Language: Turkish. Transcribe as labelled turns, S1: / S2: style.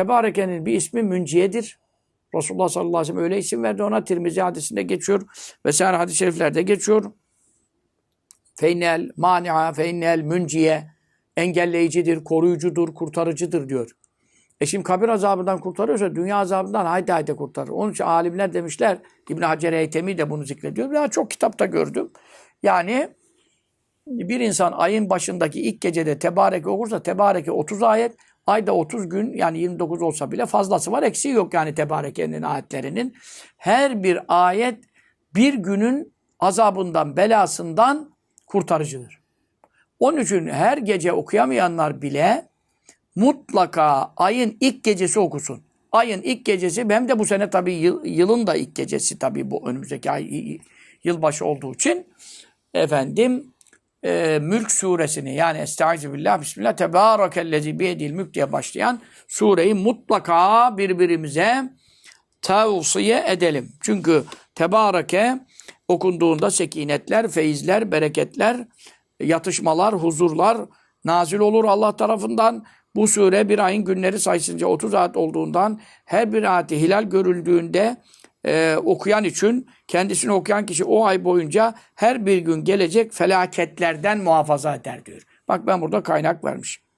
S1: Tebareke'nin bir ismi münciyedir. Resulullah sallallahu aleyhi ve sellem öyle isim verdi ona. Tirmizi hadisinde geçiyor. Vesaire hadis-i şeriflerde geçiyor. Feynel mani'a, feynel münciye. Engelleyicidir, koruyucudur, kurtarıcıdır diyor. E şimdi kabir azabından kurtarıyorsa dünya azabından haydi haydi kurtarır. Onun için alimler demişler, İbn Hacer Eytemi de bunu zikrediyor. Ya çok kitapta gördüm. Yani bir insan ayın başındaki ilk gecede tebareke okursa tebareke 30 ayet, ayda 30 gün yani 29 olsa bile fazlası var, eksiği yok yani tebarekenin ayetlerinin. Her bir ayet bir günün azabından, belasından kurtarıcıdır. Onun için her gece okuyamayanlar bile mutlaka ayın ilk gecesi okusun. Ayın ilk gecesi hem de bu sene tabii yıl- yılın da ilk gecesi tabii bu önümüzdeki ay yılbaşı olduğu için efendim e, Mülk suresini yani Estaizu billah Bismillah Tebârakellezi biyedil mülk diye başlayan sureyi mutlaka birbirimize tavsiye edelim. Çünkü Tebareke okunduğunda sekinetler, feyizler, bereketler, yatışmalar, huzurlar nazil olur Allah tarafından. Bu sure bir ayın günleri sayısınca 30 ayet olduğundan her bir ayeti hilal görüldüğünde e, okuyan için kendisini okuyan kişi o ay boyunca her bir gün gelecek felaketlerden muhafaza eder diyor. Bak ben burada kaynak vermişim.